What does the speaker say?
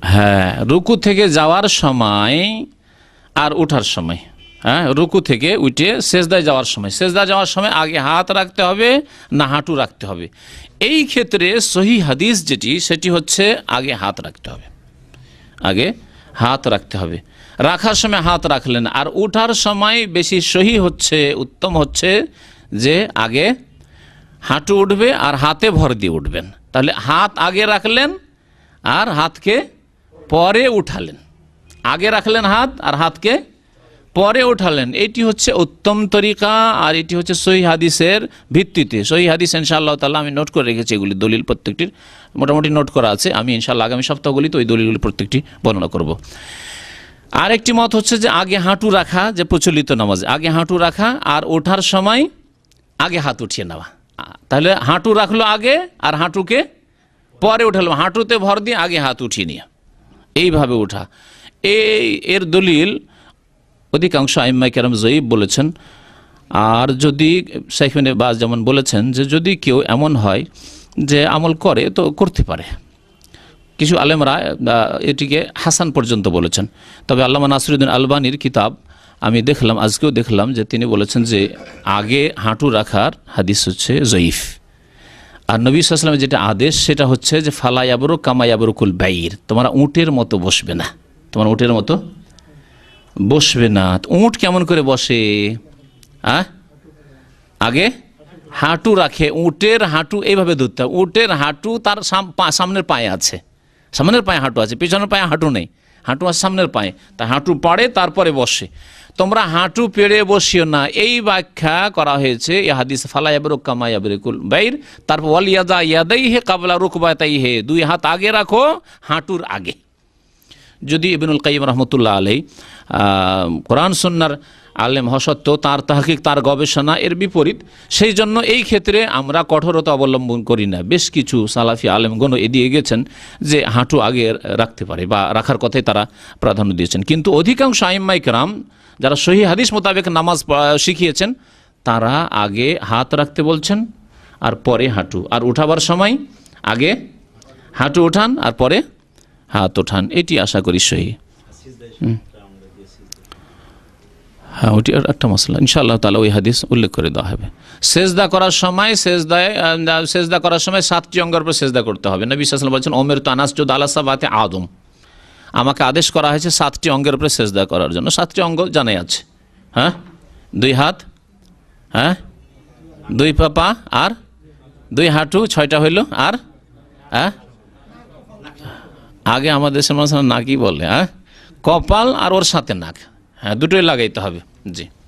হ্যাঁ রুকু থেকে যাওয়ার সময় আর ওঠার সময়। হ্যাঁ রুকু থেকে উঠে সেজদায় যাওয়ার সময়। সেজদা যাওয়ার সময় আগে হাত রাখতে হবে, না হাঁটু রাখতে হবে। এই ক্ষেত্রে সহি হাদিস যেটি, সেটি হচ্ছে আগে হাত রাখতে হবে। আগে হাত রাখতে হবে। রাখার সময় হাত রাখলেন। আর ওঠার সময় বেশি সহি হচ্ছে, উত্তম হচ্ছে যে আগে হাঁটু উঠবে আর হাতে ভর দিয়ে উঠবেন। তাহলে হাত আগে রাখলেন আর হাতকে পরে উঠালেন। আগে রাখলেন হাত আর হাতকে পরে উঠালেন। এটি হচ্ছে উত্তম তরিকা আর এটি হচ্ছে সহি হাদিসের ভিত্তিতে। সহি হাদিস ইনশাআল্লাহ তাল্লাহ আমি নোট করে রেখেছি এগুলি দলিল প্রত্যেকটির। মোটামুটি নোট করা আছে। আমি ইনশাআল্লাহ আগামী সপ্তাহগুলিতে ওই দলিলগুলি প্রত্যেকটি বর্ণনা করব। আরেকটি মত হচ্ছে যে আগে হাঁটু রাখা যে প্রচলিত নামাজ। আগে হাঁটু রাখা আর ওঠার সময় আগে হাত উঠিয়ে নেওয়া। তাহলে হাঁটু রাখল আগে আর হাঁটুকে পরে উঠালো। হাঁটুতে ভর দিয়ে আগে হাত উঠিয়ে নিয়ে। এইভাবে ওঠা এই এর দলিল অধিকাংশ আইম্মাই কেরাম জয়ীব বলেছেন। আর যদি সাইফিনে বাজ যেমন বলেছেন যে যদি কেউ এমন হয় যে আমল করে, তো করতে পারে। কিছু আলেমরা এটিকে হাসান পর্যন্ত বলেছেন। তবে আল্লামা নাসরুদ্দিন আলবানির কিতাব আমি দেখলাম, আজকেও দেখলাম যে তিনি বলেছেন যে আগে হাঁটু রাখার হাদিস হচ্ছে জয়ীফ। আর নবী সাল্লামের যেটা আদেশ, সেটা হচ্ছে যে, ফালা ইয়াবরু কামা ইয়াবরুকুল বাইর, তোমরা উটের মতো বসবে না। তোমার উটের মতো বসবে না। উট কেমন করে বসে? হ্যাঁ আগে হাঁটু রাখে, উটের হাঁটু এইভাবে ধরতে উটের হাঁটু তার সামনের পায়ে আছে। সামনের পায়ে হাঁটু আছে, পিছনের পায়ে হাঁটু নেই। হাঁটু আর সামনের পায়ে। তা হাঁটু পাড়ে, তারপরে বসে। তোমরা হাঁটু পেড়ে বসিও না। এই ব্যাখ্যা করা হয়েছে এ হাদিস ফালাইয়াবর কামাইয়াবরকুল বাইর। তারপর ওয়াল ইয়াদা ইয়াদাই হে কাবলা রুকবাতাই হে দুই হাত আগে রাখো, হাঁটুর আগে। যদি ইবনুল কাইম রহমতুল্লাহ আলাই কোরআন সন্ন্যার আলেম হসত্ত্বেও তার তাহকিক, তার গবেষণা এর বিপরীত। সেই জন্য এই ক্ষেত্রে আমরা কঠোরতা অবলম্বন করি না। বেশ কিছু সালাফি আলেমগণ এদিকে গেছেন যে হাঁটু আগে রাখতে পারে বা রাখার কথাই তারা প্রাধান্য দিয়েছেন। কিন্তু অধিকাংশ আইম্মাই কেরাম যারা সহি হাদিস মোতাবেক নামাজ শিখিয়েছেন, তারা আগে হাত রাখতে বলছেন আর পরে হাঁটু। আর উঠাবার সময় আগে হাঁটু ওঠান আর পরে হাত ওঠান। এটি আশা করি সহি। সিজদায় শুরুটা আমরা যে সিজদা হ্যাঁ ওটি আর একটা মশলা ইনশাআল্লাহ তালা ওই হাদিস উল্লেখ করে দেওয়া হবে। সেজদা করার সময় সেজদায় সেজদা করার সময় সাতটি অঙ্গের উপর সেজদা করতে হবে। নবী সাল্লাম বলছেন, ওমের তো আনাস চোদ আলাসাবাতে আদম। আমাকে আদেশ করা হয়েছে সাতটি অঙ্গের উপরে সেজদা করার জন্য। সাতটি অঙ্গ জানাই আছে। হ্যাঁ? দুই হাত হ্যাঁ? দুই পা পা, আর দুই হাঁটু, ছয়টা হইল, আর হ্যাঁ? আগে আমাদের মানুষ নাকই বলে হ্যাঁ? কপাল আর ওর সাথে নাক হ্যাঁ? দুটোই লাগাইতে হবে। জি